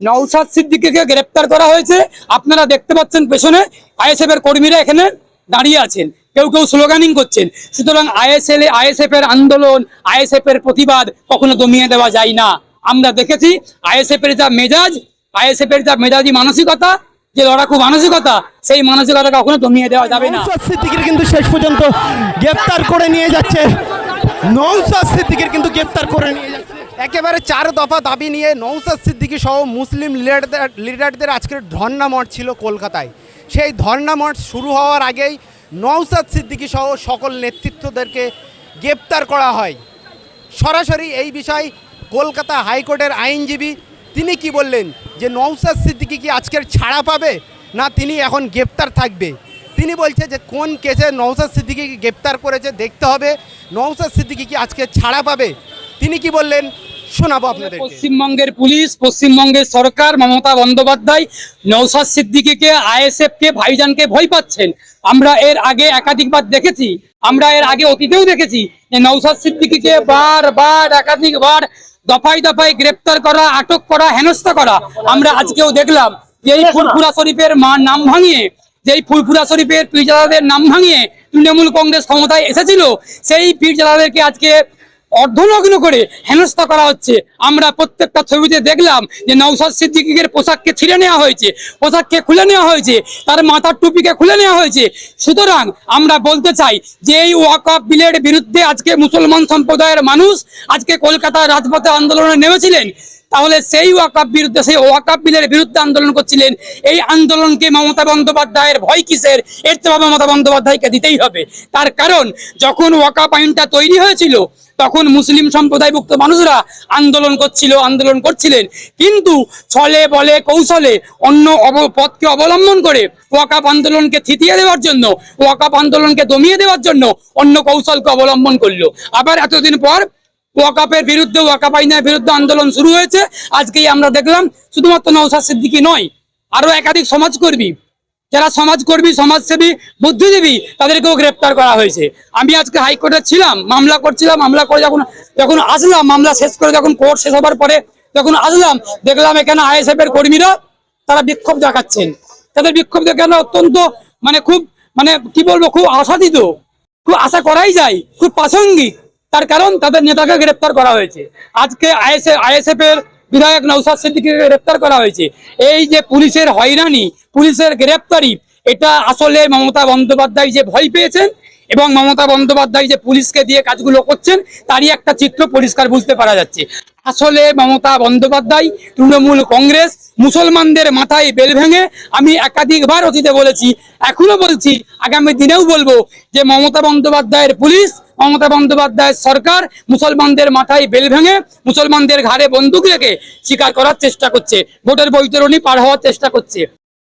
নৌসাদ সিদ্দিকীকে গ্রেপ্তার করা হয়েছে। আপনারা দেখতে পাচ্ছেন পেছনে আইএসএফ এর কর্মীরা এখানে দাঁড়িয়ে আছেন। কেউ কেউ স্লোগানিং করছেন। সুতরাং আইএসএল আইএসএফ এর আন্দোলন আইএসএফ এর প্রতিবাদ কখনো দমিয়ে দেওয়া যায় না। আমরা দেখেছি আইএসএফ এর যা মেজাজ আইএসএফ এর যা মেজাজি মানসিকতা, যে লড়াকু মানসিকতা, সেই মানসিকতা কখনো দমিয়ে দেওয়া যাবে না। সিদ্দিকির কিন্তু শেষ পর্যন্ত গ্রেপ্তার করে নিয়ে যাচ্ছে। নৌসাদ সিদ্দিকির কিন্তু গ্রেপ্তার করে নিয়ে যাচ্ছে। একেবারে চার দফা দাবি নিয়ে নৌসাদ সিদ্দিকি সহ মুসলিম লিডারদের লিডারদের আজকের ধর্ণা মঠ ছিল কলকাতায়। সেই ধর্ণা মঠ শুরু হওয়ার আগেই নৌসাদ সিদ্দিকি সহ সকল নেতৃত্বদেরকে গ্রেপ্তার করা হয়। সরাসরি এই বিষয় কলকাতা হাইকোর্টের আইনজীবী তিনি কি বললেন? যে নৌসাদ সিদ্দিকি কি আজকের ছাড়া পাবে? না, তিনি এখন গ্রেপ্তার থাকবে। তিনি বলছে যে কোন কেসে নৌসাদ সিদ্দিকিকে গ্রেপ্তার করেছে দেখতে হবে। নৌসাদ সিদ্দিকি কি আজকে ছাড়া পাবে? তিনি কি বললেন? শোনাবো আপনাদের পশ্চিমবঙ্গের পুলিশ, পশ্চিমবঙ্গের সরকার, মমতা বন্দ্যোপাধ্যায় নৌসাদ সিদ্দিকীকে আইএসএফ কে ভাইজানকে ভয় পাচ্ছেন? আমরা এর আগে একাধিকবার দেখেছি, আমরা এর আগে অতীতেও দেখেছি যে নৌসাদ সিদ্দিকীকে বারবার একাধিকবার দফায় দফায় গ্রেপ্তার করা, আটক করা, হেনস্থা করা। আমরা আজকেও দেখলাম যে এই ফুরফুরা শরীফের মা নাম ভাঙিয়ে যেই ফুরফুরা শরীফের পীরজাদাদের নাম ভাঙিয়ে তৃণমূল কংগ্রেস ক্ষমতায় এসেছিল, সেই পীরজাদাদেরকে আজকে অর্ধনগ্ন করে হেনস্থা করা হচ্ছে। আমরা প্রত্যেকটা ছবিতে দেখলাম যে নৌসাদ সিদ্দিকের পোশাককে ছিঁড়ে নেওয়া হয়েছে, পোশাককে খুলে নেওয়া হয়েছে, তার মাথার টুপিকে খুলে নেওয়া হয়েছে। সুতরাং আমরা বলতে চাই যে এই ওয়াকআপ বিলের বিরুদ্ধে আজকে মুসলমান সম্প্রদায়ের মানুষ আজকে কলকাতার রাজপথে আন্দোলনে নেমেছিলেন। তাহলে সেই ওয়াকাপ বিরুদ্ধে, সেই ওয়াকাপ বিলের বিরুদ্ধে আন্দোলন করছিলেন। এই আন্দোলনকে মমতা বন্দ্যোপাধ্যায়ের ভয় কিসের? এর তো মমতা বন্দ্যোপাধ্যায়কে দিতেই হবে। তার কারণ, যখন ওয়াকাপ আইনটা তৈরি হয়েছিল, তখন মুসলিম সম্প্রদায়ভুক্ত মানুষরা আন্দোলন করছিল, আন্দোলন করছিলেন। কিন্তু ছলে বলে কৌশলে অন্য পথকে অবলম্বন করে ওয়াকাপ আন্দোলনকে থিতিয়ে দেওয়ার জন্য ওয়াকাপ আন্দোলনকে দমিয়ে দেওয়ার জন্য অন্য কৌশলকে অবলম্বন করল। আবার এতদিন পর ওয়াকাপের বিরুদ্ধে ওয়াকাপ আইনের বিরুদ্ধে আন্দোলন শুরু হয়েছে। আজকেই আমরা দেখলাম শুধুমাত্র নৌসাদ সিদ্দিকি নয়, আরও একাধিক সমাজকর্মী। যারা সমাজকর্মী, সমাজসেবী, বুদ্ধিজীবী, তাদেরকেও গ্রেপ্তার করা হয়েছে। আমি আজকে হাইকোর্টে ছিলাম, মামলা করছিলাম, মামলা করে যখন যখন আসলাম, মামলা শেষ করে যখন কোর্ট শেষ হবার পরে যখন আসলাম, দেখলাম এখানে আইএসএফ এর কর্মীরা তারা বিক্ষোভ দেখাচ্ছেন। তাদের বিক্ষোভ দেখানো অত্যন্ত মানে খুব মানে কি বলব, খুব আশাদিত খুব আশা করাই যায়, খুব প্রাসঙ্গিক। তার কারণ তাদের নেতাকে গ্রেপ্তার করা হয়েছে। আজকে আইএসএফ এর বিধায়ক নৌসাদ সিদ্দিকীকে গ্রেপ্তার করা হয়েছে। এই যে পুলিশের হয়রানি, পুলিশের গ্রেপ্তারি, এটা আসলে মমতা বন্দ্যোপাধ্যায় যে ভয় পেয়েছেন এবং মমতা বন্দ্যোপাধ্যায় যে পুলিশকে দিয়ে কাজগুলো করছেন, তারই একটা চিত্র পরিষ্কার বুঝতে পারা যাচ্ছে। আসলে মমতা বন্দ্যোপাধ্যায়, তৃণমূল কংগ্রেস মুসলমানদের মাথায় বেল ভেঙে আমি একাধিকবার অতীতে বলেছি, এখনও বলছি, আগামী দিনেও বলব যে মমতা বন্দ্যোপাধ্যায়ের পুলিশ মমতা বন্দ্যোপাধ্যায়ের সরকার মুসলমানদের মাথায় বেল ভেঙে মুসলমানদের ঘাড়ে বন্দুক রেখে স্বীকার করার চেষ্টা করছে। ভোটের বৈতরণী পার হওয়ার চেষ্টা করছে।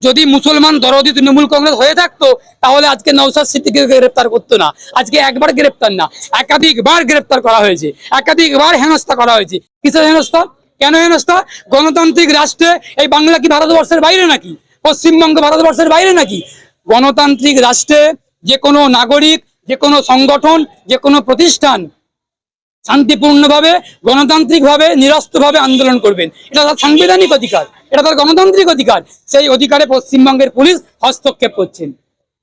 যদি মুসলমান দরদি তৃণমূল কংগ্রেস হয়ে থাকতো, তাহলে আজকে নৌসাদ সিদ্দিকীকে গ্রেপ্তার করতো না। আজকে একবার গ্রেপ্তার না, একাধিকবার গ্রেপ্তার করা হয়েছে। একাধিকবার হেনস্থা করা হয়েছে। কিসের হেনস্থা? কেন হেনস্থা? গণতান্ত্রিক রাষ্ট্রে এই বাংলা কি ভারতবর্ষের বাইরে নাকি? পশ্চিমবঙ্গ ভারতবর্ষের বাইরে নাকি? গণতান্ত্রিক রাষ্ট্রে যে কোনো নাগরিক যে কোনো সংগঠন, যে কোনো প্রতিষ্ঠান শান্তিপূর্ণভাবে, গণতান্ত্রিকভাবে নিরস্তভাবে আন্দোলন করবেন। এটা তার সাংবিধানিক অধিকার, এটা তার গণতান্ত্রিক অধিকার। সেই অধিকারে পশ্চিমবঙ্গের পুলিশ হস্তক্ষেপ করছেন।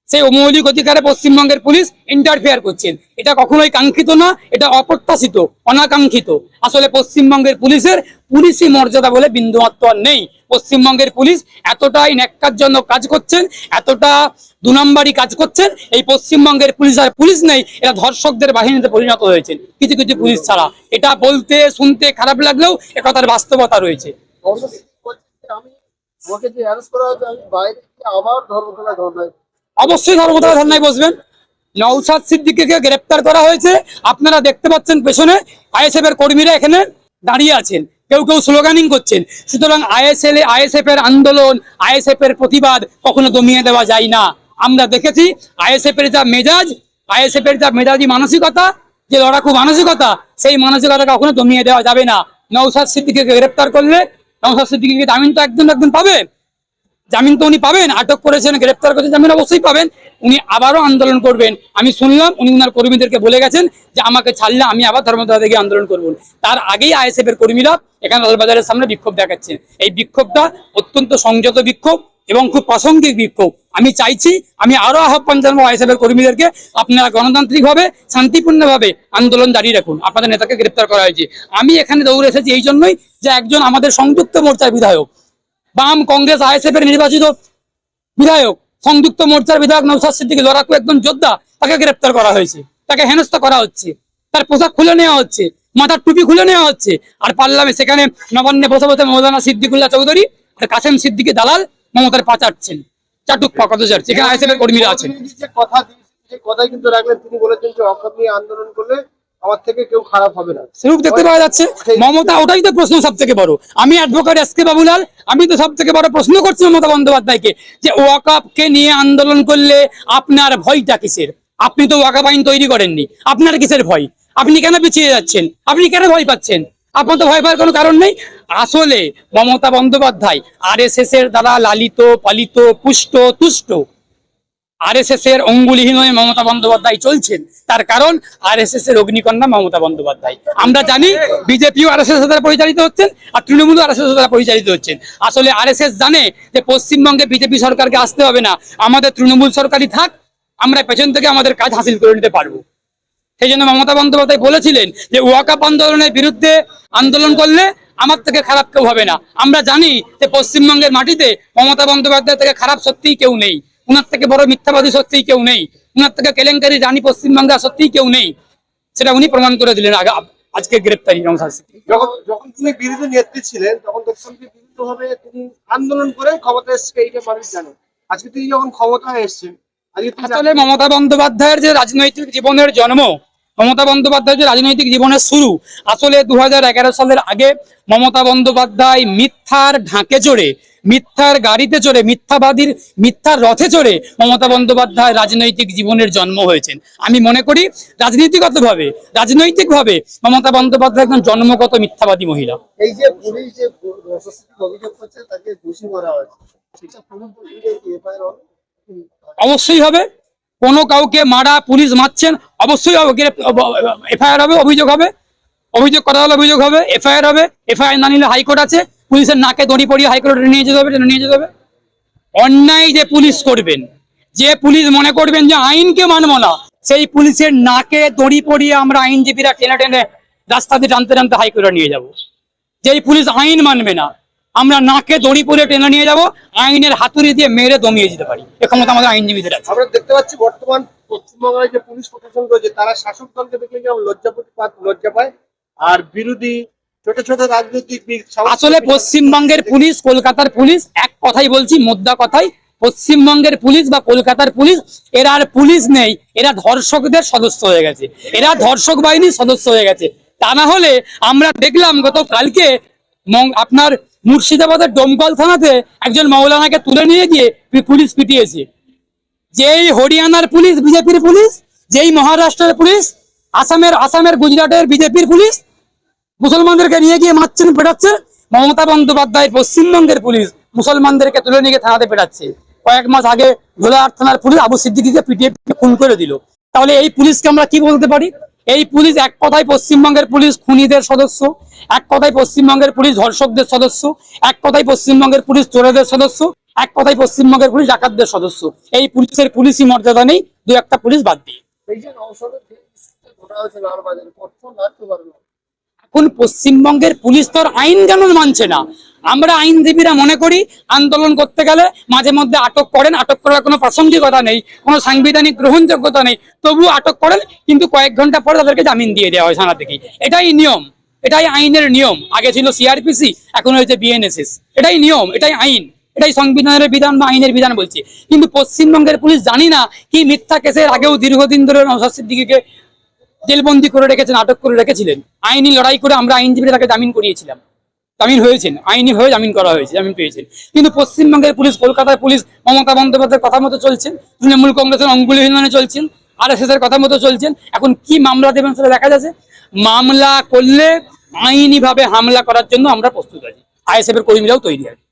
সেই অমৌলিক অধিকারে পশ্চিমবঙ্গের পুলিশ ইন্টারফেয়ার করছেন। এটা কখনোই কাঙ্ক্ষিত না, এটা অপ্রত্যাশিত, অনাকাঙ্ক্ষিত। আসলে পশ্চিমবঙ্গের পুলিশের পুলিশি মর্যাদা বলে বিন্দুমাত্র নেই। পশ্চিমবঙ্গের পুলিশ এতটাই ন্যাক্কারজনক কাজ করছেন, এতটা দু নম্বরই কাজ করছেন, এই পশ্চিমবঙ্গের পুলিশ আর পুলিশ নেই, এরা ধর্ষকদের বাহিনীতে পরিণত হয়েছেন। কিছু কিছু পুলিশ ছাড়া। এটা বলতে, শুনতে খারাপ লাগলেও একথার বাস্তবতা রয়েছে। আমি আবার ধর্মতলা ধর্নায় অবশ্যই ধর্মতলা ধর্নায় বসবেন। নৌসাদ সিদ্দিকীকে গ্রেপ্তার করা হয়েছে। আপনারা দেখতে পাচ্ছেন পেছনে আইএসএফ এর কর্মীরা এখানে দাঁড়িয়ে আছেন। কেউ কেউ স্লোগানিং করছেন। সুতরাং আইএসএল আইএসএফ এর আন্দোলন আইএসএফ এর প্রতিবাদ কখনো দমিয়ে দেওয়া যায় না। আমরা দেখেছি আইএসএফ এর যা মেজাজ আইএসএফ এর যা মেজাজি মানসিকতা, যে লড়াকু মানসিকতা, সেই মানসিকতা কখনো দমিয়ে দেওয়া যাবে না। নৌসাদ সিদ্দিকীকে গ্রেপ্তার করলে নৌসাদ সিদ্দিকীকে জামিন তো একদিন না একদিন পাবে। জামিন তো উনি পাবেন, আটক করেছেন, গ্রেপ্তার করেছেন, জামিন অবশ্যই পাবেন। উনি আবারও আন্দোলন করবেন। আমি শুনলাম উনি উনার কর্মীদেরকে বলে গেছেন যে আমাকে ছাড়লে আমি আবার ধর্মতলা থেকে আন্দোলন করব। তার আগেই আইএসএফ এর কর্মীরা এখানে লালবাজারের সামনে বিক্ষোভ দেখাচ্ছেন। এই বিক্ষোভটা অত্যন্ত সংযত বিক্ষোভ এবং খুব প্রাসঙ্গিক বিক্ষোভ। আমি চাইছি, আমি আরও আহ্বান জানাব আইএসএফ এর কর্মীদেরকে, আপনারা গণতান্ত্রিকভাবে, শান্তিপূর্ণভাবে আন্দোলন জারি রাখুন। আপনাদের নেতাকে গ্রেপ্তার করা হয়েছে। আমি এখানে দৌড়ে এসেছি এই জন্যই যে একজন আমাদের সংযুক্ত মোর্চার বিধায়ক। বাম কংগ্রেস, আইএসএফ এর নির্বাচিত বিধায়ক, সংযুক্ত মোর্চার বিধায়ক নৌসাদ সিদ্দিকী লড়াকু একজন যোদ্ধা, তাকে গ্রেপ্তার করা হয়েছে। তাকে হেনস্থা করা হচ্ছে। তার পোশাক খুলে নেওয়া হচ্ছে। মাথার টুপি খুলে নেওয়া হচ্ছে। আর পারলামে সেখানে নবান্নে বসে বসে মৌলানা সিদ্দিকুল্লাহ চৌধুরী আর কাসেম সিদ্দিকী দালাল মমতার পাচাচ্ছেন চাটুক পাকাতে যাচ্ছে এখানে আইএসএফ কর্মীরা আছেন। কিন্তু রাখলেন। তিনি বলেছেন যে নিয়ে আন্দোলন করলে আমার থেকে কেউ খারাপ হবে না। সেরূপ দেখতে পাওয়া যাচ্ছে। মমতা ওটাই তো প্রশ্ন সব থেকে বড়। আমি অ্যাডভোকেট এস কে বাবুলাল আমি তো সব থেকে বড় প্রশ্ন করছি মমতা বন্দ্যোপাধ্যায়কে যে ওয়াকাপকে নিয়ে আন্দোলন করলে আপনার ভয়টা কিসের? আপনি তো ওয়াকাপ আইন তৈরি করেননি। আপনার কিসের ভয়? আপনি কেন পিছিয়ে যাচ্ছেন? আপনি কেন ভয় পাচ্ছেন? আপনার তো ভয় পাওয়ার কোনো কারণ নেই। আসলে Mamata Bandyopadhyay R S S এর দ্বারা লালিত পালিত পুষ্ট তুষ্ট আরএসএস এর অঙ্গুলিহীন হয়ে মমতা বন্দ্যোপাধ্যায় চলছেন। তার কারণ আরএসএস এর অগ্নিকন্যা মমতা বন্দ্যোপাধ্যায়। আমরা জানি বিজেপিও আরএসএস দ্বারা পরিচালিত হচ্ছেন আর তৃণমূলও আরএসএস দ্বারা পরিচালিত হচ্ছেন। আসলে আরএসএস জানে যে পশ্চিমবঙ্গে বিজেপি সরকারকে আসতে হবে না। আমাদের তৃণমূল সরকারই থাক, আমরা পেছন থেকে আমাদের কাজ হাসিল করে নিতে পারব। সেই জন্য মমতা বন্দ্যোপাধ্যায় বলেছিলেন যে ওয়াকাপ আন্দোলনের বিরুদ্ধে আন্দোলন করলে আমার থেকে খারাপ কেউ হবে না। আমরা জানি যে পশ্চিমবঙ্গের মাটিতে মমতা বন্দ্যোপাধ্যায় থেকে খারাপ সত্যিই কেউ নেই। উনার থেকে বড় মিথ্যাবাদী সত্যিই কেউ নেই। উনার থেকে কেলেঙ্কারি রানী পশ্চিমবঙ্গে আর সত্যিই কেউ নেই। সেটা উনি প্রমাণ করে দিলেন আগে আজকে গ্রেপ্তারি নমস্কার যখন যখন তিনি বিরোধী নেত্রী ছিলেন তখন দেখতাম যে বিরুদ্ধ ভাবে তিনি আন্দোলন করে ক্ষমতা এসছে এইটা মানুষ জানে। আজকে তিনি যখন ক্ষমতায় এসছেন আসলে মমতা বন্দ্যোপাধ্যায়ের যে রাজনৈতিক জীবনের জন্ম মমতা বন্দ্যোপাধ্যায়ের যে রাজনৈতিক জীবনের শুরু আসলে দু হাজার এগারো সালের আগে মমতা বন্দ্যোপাধ্যায় মিথ্যার ঢাকে চড়ে মিথ্যার গাড়িতে চড়ে মিথ্যাবাদীর মিথ্যার রথে চড়ে মমতা বন্দ্যোপাধ্যায় রাজনৈতিক জীবনের জন্ম হয়েছেন। আমি মনে করি রাজনীতিগতভাবে রাজনৈতিকভাবে মমতা বন্দ্যোপাধ্যায় একজন জন্মগত মিথ্যাবাদী মহিলা। এই যে পুলিশ যে অভিযোগ করছে তাকে দোষী করা হয়েছে। সেটা প্রমাণ করতে এফআইআর হবে? অবশ্যই হবে। কোনো কাউকে মারা পুলিশ মারছেন অবশ্যই এফআইআর হবে অভিযোগ হবে। অভিযোগ করা হলে অভিযোগ হবে এফআইআর হবে। এফআইআর না নিলে হাইকোর্ট আছে। পুলিশের নাকে দড়ি পড়িয়ে হাইকোর্টে নিয়ে যেতে হবে, নিয়ে যেতে হবে। অন্যায় যে পুলিশ করবেন, যে পুলিশ মনে করবেন যে আইনকে মানবো না, সেই পুলিশের নাকে দড়ি পড়িয়ে আমরা আইনজীবীরা টেনে টেনে রাস্তা দিয়ে টানতে টানতে হাইকোর্টে নিয়ে যাব। যেই পুলিশ আইন মানবে না, আমরা নাকে দড়ি পরে টেনে নিয়ে যাব, আইনের হাতুড়ি দিয়ে মেরে দমিয়ে দিতে পারি। এ ক্ষমতা আমাদের আইনজীবীদের আছে। আমরা দেখতে পাচ্ছি বর্তমান পশ্চিমবঙ্গের যে পুলিশ প্রশাসন রয়েছে, তারা শাসক দলকে দেখলে যেমন লজ্জা লজ্জা পায়? আর বিরোধী ছোট ছোট রাজনৈতিক বি- সাহস- আসলে পশ্চিমবঙ্গের পুলিশ কলকাতার পুলিশ এক কথাই বলছি মোদ্দা কথাই পশ্চিমবঙ্গের পুলিশ বা কলকাতার পুলিশ এরা আর পুলিশ নেই এরা ধর্ষকদের সদস্য হয়ে গেছে এরা ধর্ষক বাহিনীর সদস্য হয়ে গেছে। তা না হলে আমরা দেখলাম গত কালকে আপনার মুর্শিদাবাদের ডোমকল থানাতে একজন মৌলানাকে তুলে নিয়ে গিয়ে পুলিশ পিটিয়েছে। যেই হরিয়ানার পুলিশ বিজেপির পুলিশ যেই মহারাষ্ট্রের পুলিশ আসামের আসামের গুজরাটের বিজেপির পুলিশ মুসলমানদেরকে নিয়ে গিয়ে মারছেন পেটাচ্ছে মমতা বন্দ্যোপাধ্যায় পশ্চিমবঙ্গের পুলিশ মুসলমানদেরকে তুলে নিয়ে থানাতে পেটাচ্ছে। কয়েক মাস আগে ভোলাহাট থানার পুলিশ আবু সিদ্দিকিকে পিটিয়ে খুন করে দিল। তাহলে এই পুলিশকে আমরা কি বলতে পারি? এই পুলিশ এক কথায় পশ্চিমবঙ্গের পুলিশ খুনিদের সদস্য, এক কথায় পশ্চিমবঙ্গের পুলিশ ধর্ষকদের সদস্য, এক কথায় পশ্চিমবঙ্গের পুলিশ চোরেদের সদস্য, এক কথায় পশ্চিমবঙ্গের পুলিশ ডাকাতদের সদস্য। এই পুলিশের পুলিশই মর্যাদা নেই, দু একটা পুলিশ বাদ দিয়ে এখন পশ্চিমবঙ্গের পুলিশ তো আইন কানুন মানছে না? আমরা আইনজীবীরা মনে করি আন্দোলন করতে গেলে মাঝে মধ্যে আটক করেন, আটক করার কোনো প্রাসঙ্গিকতা নেই, কোনো সাংবিধানিক গ্রহণযোগ্যতা নেই। তবুও আটক করেন, কিন্তু কয়েক ঘণ্টা পরে তাদেরকে জামিন দিয়ে দেওয়া হয় থানা থেকে এটাই নিয়ম, এটাই আইনের নিয়ম। আগে ছিল সিআরপিসি, এখন হয়েছে বিএনএসএস। এটাই নিয়ম, এটাই আইন, এটাই সংবিধানের বিধান বা আইনের বিধান বলছি। কিন্তু পশ্চিমবঙ্গের পুলিশ জানি না কি মিথ্যা কেসের আগেও দীর্ঘদিন ধরে নওশাদ সিদ্দিকীকে জেলবন্দি করে রেখেছেন, আটক করে রেখেছিলেন। আইনি লড়াই করে আমরা আইনজীবীরা তাকে জামিন করিয়েছিলাম। জামিন হয়েছেন, আইনি হয়ে জামিন করা হয়েছে, জামিন পেয়েছেন। কিন্তু পশ্চিমবঙ্গের পুলিশ, কলকাতার পুলিশ, মমতা বন্দ্যোপাধ্যায়ের কথা মতো চলছেন, তৃণমূল কংগ্রেসের অঙ্গুলিহীনমানে চলছেন আর এস এর কথা মতো চলছেন। এখন কি মামলা দেবেন সেটা দেখা যাচ্ছে। মামলা করলে আইনি ভাবে হামলা করার জন্য আমরা প্রস্তুত আছি। আইএসএফ এর কর্মীরাও তৈরি আছে।